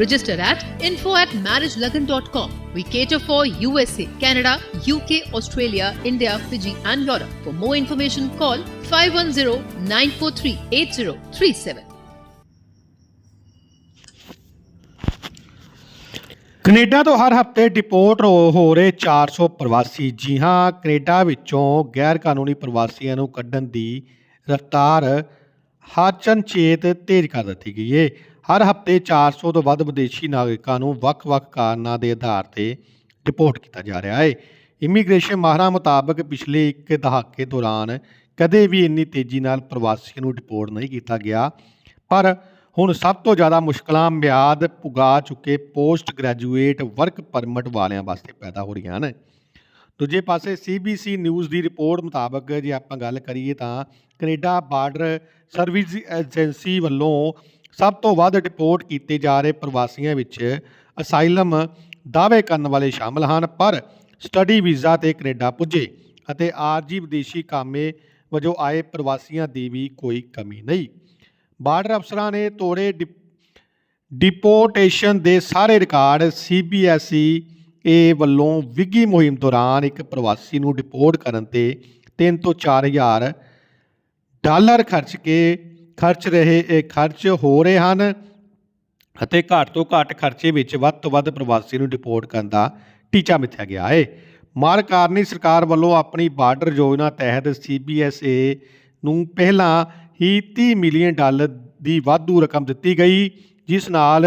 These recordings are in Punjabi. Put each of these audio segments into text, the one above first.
Register at info at marriagelagan.com. We cater for USA, Canada, UK, Australia, India, Fiji, and Europe. For more information, call 510 943 8037. Canada ਤੋਂ ਹਰ ਹਫ਼ਤੇ ਡਿਪੋਰਟ ਹੋ ਹੋ ਰਹੇ 400 ਪ੍ਰਵਾਸੀ ਜੀ ਹਾਂ ਕੈਨੇਡਾ ਵਿੱਚੋਂ ਗੈਰ ਕਾਨੂੰਨੀ ਪ੍ਰਵਾਸੀਆਂ ਨੂੰ ਕੱਢਣ ਦੀ ਰਫ਼ਤਾਰ ਹਾਚਨਚੇਤ ਤੇਜ਼ ਕਰ ਦਿੱਤੀ ਗਈ ਹੈ ਹਰ ਹਫ਼ਤੇ 400 ਤੋਂ ਵੱਧ ਵਿਦੇਸ਼ੀ ਨਾਗਰਿਕਾਂ ਨੂੰ ਵੱਖ-ਵੱਖ ਕਾਰਨਾਂ ਦੇ ਆਧਾਰ ਤੇ ਡਿਪੋਰਟ ਕੀਤਾ ਜਾ ਰਿਹਾ ਹੈ। ਇਮੀਗ੍ਰੇਸ਼ਨ ਮਾਹਰਾਂ ਮੁਤਾਬਕ ਪਿਛਲੇ ਇੱਕ ਦਹਾਕੇ ਦੌਰਾਨ ਕਦੇ ਵੀ ਇੰਨੀ ਤੇਜ਼ੀ ਨਾਲ ਪ੍ਰਵਾਸੀਆਂ ਨੂੰ ਡਿਪੋਰਟ ਨਹੀਂ ਕੀਤਾ ਗਿਆ, ਪਰ ਹੁਣ ਸਭ ਤੋਂ ਜ਼ਿਆਦਾ ਮੁਸ਼ਕਲਾਂ ਮਿਆਦ ਪੁਗਾ ਚੁੱਕੇ ਪੋਸਟ ਗ੍ਰੈਜੂਏਟ ਵਰਕ ਪਰਮਿਟ ਵਾਲਿਆਂ ਵਾਸਤੇ ਪੈਦਾ ਹੋ ਰਹੀਆਂ ਹਨ। ਦੂਜੇ ਪਾਸੇ ਸੀਬੀਸੀ ਨਿਊਜ਼ ਦੀ ਰਿਪੋਰਟ ਮੁਤਾਬਕ ਜੇ ਆਪਾਂ ਗੱਲ ਕਰੀਏ ਤਾਂ ਕੈਨੇਡਾ ਬਾਰਡਰ ਸਰਵਿਸ ਏਜੰਸੀ ਵੱਲੋਂ ਸਭ ਤੋਂ ਵੱਧ ਡਿਪੋਰਟ ਕੀਤੇ ਜਾ ਰਹੇ ਪ੍ਰਵਾਸੀਆਂ ਵਿੱਚ ਅਸਾਈਲਮ ਦਾਅਵੇ ਕਰਨ ਵਾਲੇ ਸ਼ਾਮਲ ਹਨ, ਪਰ ਸਟੱਡੀ ਵੀਜ਼ਾ ਤੇ ਕੈਨੇਡਾ ਪੁੱਜੇ ਅਤੇ ਆਰਜੀ ਵਿਦੇਸ਼ੀ ਕਾਮੇ ਵਜੋਂ ਆਏ ਪ੍ਰਵਾਸੀਆਂ ਦੀ ਵੀ ਕੋਈ ਕਮੀ ਨਹੀਂ। ਬਾਰਡਰ ਅਫਸਰਾਂ ਨੇ ਤੋੜੇ ਡਿਪ- ਡਿਪੋਰਟੇਸ਼ਨ ਦੇ ਸਾਰੇ ਰਿਕਾਰਡ ਸੀਬੀਐਸਈ ਏ ਵੱਲੋਂ ਵਿਗੀ ਮੁਹਿੰਮ ਦੌਰਾਨ ਇੱਕ ਪ੍ਰਵਾਸੀ ਨੂੰ ਡਿਪੋਰਟ ਕਰਨ ਤੇ 3 ਤੋਂ 4000 ਡਾਲਰ ਖਰਚ ਕੇ ਖਰਚ ਰਹੇ, ਇਹ ਖਰਚ ਹੋ ਰਹੇ ਹਨ ਅਤੇ ਘੱਟ ਤੋਂ ਘੱਟ ਖਰਚੇ ਵਿੱਚ ਵੱਧ ਤੋਂ ਵੱਧ ਪ੍ਰਵਾਸੀ ਨੂੰ ਡਿਪੋਰਟ ਕਰਨ ਦਾ ਟੀਚਾ ਮਿੱਥਿਆ ਗਿਆ ਹੈ ਮਾਰ ਕਾਰਨੀ ਸਰਕਾਰ ਵੱਲੋਂ ਆਪਣੀ ਬਾਰਡਰ ਯੋਜਨਾ ਤਹਿਤ ਸੀਬੀਐਸਏ ਨੂੰ ਪਹਿਲਾਂ ਹੀ 30 ਮਿਲੀਅਨ ਡਾਲਰ ਦੀ ਵਾਧੂ ਰਕਮ ਦਿੱਤੀ ਗਈ, ਜਿਸ ਨਾਲ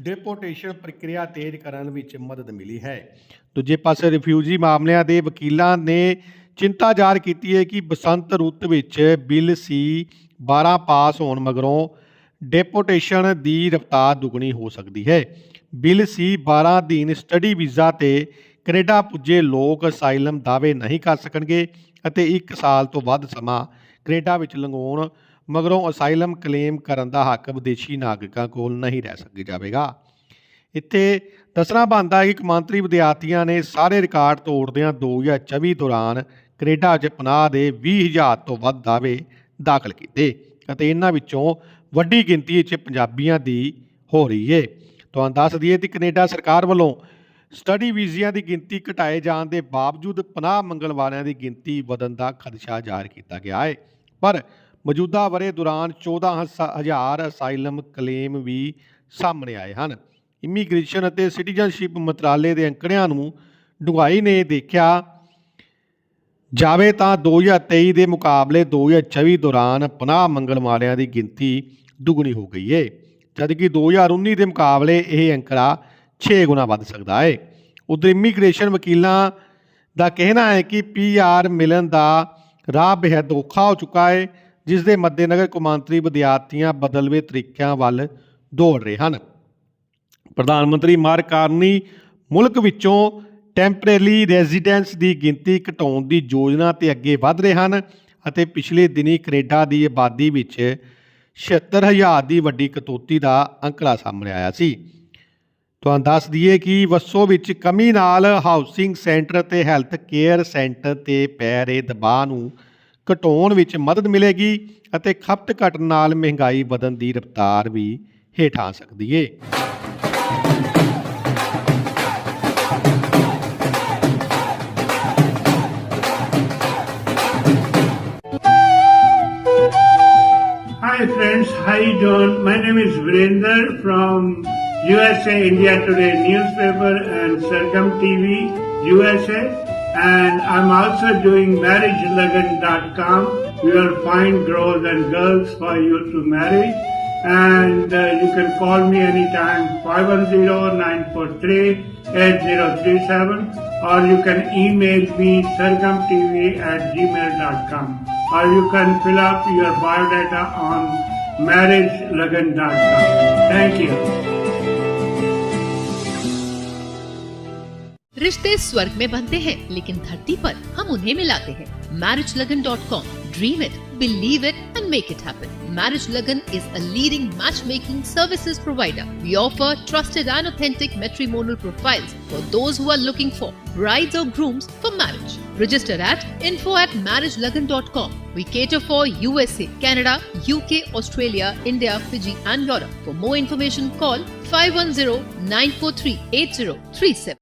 ਡਿਪੋਰਟੇਸ਼ਨ ਪ੍ਰਕਿਰਿਆ ਤੇਜ਼ ਕਰਨ ਵਿੱਚ ਮਦਦ ਮਿਲੀ ਹੈ। ਦੂਜੇ ਪਾਸੇ ਰਿਫਿਊਜੀ ਮਾਮਲਿਆਂ ਦੇ ਵਕੀਲਾਂ ਨੇ ਚਿੰਤਾ ਜ਼ਾਹਰ ਕੀਤੀ ਹੈ ਕਿ ਬਸੰਤ ਰੁੱਤ ਵਿੱਚ ਬਿੱਲ ਸੀ 12 ਪਾਸ ਹੋਣ ਮਗਰੋਂ ਡਿਪੋਰਟੇਸ਼ਨ ਦੀ ਰਫ਼ਤਾਰ ਦੁੱਗਣੀ ਹੋ ਸਕਦੀ ਹੈ। ਬਿੱਲ ਸੀ 12 ਅਧੀਨ ਸਟੱਡੀ ਵੀਜ਼ਾ ਤੇ ਕੈਨੇਡਾ ਪੁੱਜੇ ਲੋਕ ਅਸਾਈਲਮ ਦਾਅਵੇ ਨਹੀਂ ਕਰ ਸਕਣਗੇ ਅਤੇ 1 ਸਾਲ ਤੋਂ ਵੱਧ ਸਮਾਂ ਕੈਨੇਡਾ ਵਿੱਚ ਲੰਘਾਉਣ ਮਗਰੋਂ ਅਸਾਈਲਮ ਕਲੇਮ ਕਰਨ ਦਾ ਹੱਕ ਵਿਦੇਸ਼ੀ ਨਾਗਰਿਕਾਂ ਕੋਲ ਨਹੀਂ ਰਹਿ ਸਕੇ ਜਾਵੇਗਾ। ਇੱਥੇ ਦੱਸਣਾ ਬਣਦਾ ਕਿ ਕਮਾਂਤਰੀ ਵਿਦਿਆਰਥੀਆਂ ਨੇ ਸਾਰੇ ਰਿਕਾਰਡ ਤੋੜਦਿਆਂ 2024 ਦੌਰਾਨ ਕੈਨੇਡਾ 'ਚ ਪਨਾਹ ਦੇ 20000 ਤੋਂ ਵੱਧ ਦਾਅਵੇ ਦਾਖਲ ਕੀਤੇ ਅਤੇ ਇਹਨਾਂ ਵਿੱਚੋਂ ਵੱਡੀ ਗਿਣਤੀ ਵਿੱਚ ਪੰਜਾਬੀਆਂ ਦੀ ਹੋ ਰਹੀ ਹੈ ਤੁਹਾਨੂੰ ਦੱਸ ਦਈਏ ਕਿ ਕੈਨੇਡਾ ਸਰਕਾਰ ਵੱਲੋਂ ਸਟੱਡੀ ਵੀਜ਼ਿਆਂ ਦੀ ਗਿਣਤੀ ਘਟਾਏ ਜਾਣ ਦੇ ਬਾਵਜੂਦ ਪਨਾਹ ਮੰਗਣ ਵਾਲਿਆਂ ਦੀ ਗਿਣਤੀ ਵਧਣ ਦਾ ਖਦਸ਼ਾ ਜ਼ਾਹਰ ਕੀਤਾ ਗਿਆ ਹੈ ਪਰ ਮੌਜੂਦਾ ਵਰੇ ਦੌਰਾਨ 14000 ਅਸਾਈਲਮ ਕਲੇਮ ਵੀ ਸਾਹਮਣੇ ਆਏ ਹਨ। ਇਮੀਗ੍ਰੇਸ਼ਨ ਅਤੇ ਸਿਟੀਜ਼ਨਸ਼ਿਪ ਮੰਤਰਾਲੇ ਦੇ ਅੰਕੜਿਆਂ ਨੂੰ ਡੁੰਗਾਈ ਨੇ ਦੇਖਿਆ ਜਾਵੇ ਤਾਂ 2023 ਦੇ ਮੁਕਾਬਲੇ 2024 ਦੌਰਾਨ ਪਨਾਹ ਮੰਗਣ ਵਾਲਿਆਂ ਦੀ ਗਿਣਤੀ ਦੁੱਗਣੀ ਹੋ ਗਈ ਹੈ ਜਦਕਿ 2019 ਦੇ ਮੁਕਾਬਲੇ ਇਹ ਅੰਕੜਾ 6 ਗੁਣਾ ਵੱਧ ਸਕਦਾ ਹੈ ਉਧਰ ਇਮੀਗ੍ਰੇਸ਼ਨ ਵਕੀਲਾਂ ਦਾ ਕਹਿਣਾ ਹੈ ਕਿ ਪੀਆਰ ਮਿਲਣ ਦਾ ਰਾਹ ਬੇਹੱਦ ਔਖਾ ਹੋ ਚੁੱਕਾ ਹੈ ਜਿਸ ਦੇ ਮੱਦੇਨਜ਼ਰ ਕੌਮਾਂਤਰੀ ਵਿਦਿਆਰਥੀਆਂ ਬਦਲਵੇਂ ਤਰੀਕਿਆਂ ਵੱਲ ਦੌੜ ਰਹੇ ਹਨ। ਪ੍ਰਧਾਨ ਮੰਤਰੀ ਮਾਰਕ ਕਾਰਨੀ ਮੁਲਕ ਵਿੱਚੋਂ ਟੈਂਪਰੇਰੀ ਰੈਜ਼ੀਡੈਂਸ ਦੀ ਗਿਣਤੀ ਘਟਾਉਣ ਦੀ ਯੋਜਨਾ ਤੇ ਅੱਗੇ ਵਧ ਰਹੇ ਹਨ ਅਤੇ ਪਿਛਲੇ ਦਿਨੀ ਕੈਨੇਡਾ ਦੀ ਆਬਾਦੀ ਵਿੱਚ 76000 ਦੀ ਵੱਡੀ ਕਟੌਤੀ ਦਾ ਅੰਕੜਾ ਸਾਹਮਣੇ ਆਇਆ ਸੀ। ਤੁਹਾਨੂੰ ਦੱਸ ਦਈਏ ਕਿ ਵਸੋਂ ਵਿੱਚ ਕਮੀ ਨਾਲ ਹਾਊਸਿੰਗ ਸੈਂਟਰ ਤੇ ਹੈਲਥ ਕੇਅਰ ਸੈਂਟਰ ਤੇ ਪੈ ਰਹੇ ਦਬਾਅ ਨੂੰ ਘਟਾਉਣ ਵਿੱਚ ਮਦਦ ਮਿਲੇਗੀ ਅਤੇ ਖਪਤ ਘਟਣ ਨਾਲ ਮਹਿੰਗਾਈ ਵਧਣ ਦੀ ਰਫ਼ਤਾਰ ਵੀ ਹੇਠ ਆ ਸਕਦੀ ਏ Hi friends, how you doing? My name is Virender from USA India Today newspaper and Sargam TV, USA. And I'm also doing marriagelagan.com. You will find girls and girls for you to marry. And uh, you can call me anytime 510-943-8037 or you can email me sargamtv at gmail.com or you can fill up your biodata on marriagelagan.com. Thank you. रिश्ते स्वर्ग में बनते हैं लेकिन धरती पर हम उन्हें मिलाते हैं marriage Lagan dot com dream it believe it and make it happen marriage Lagan is a leading match making services provider we offer trusted and authentic matrimonial profiles for those who are looking for brides or grooms for marriage. Register at info at marriagelagan.com. We cater for USA, Canada, UK, Australia, India, Fiji and Europe. For more information call 510 943 8037.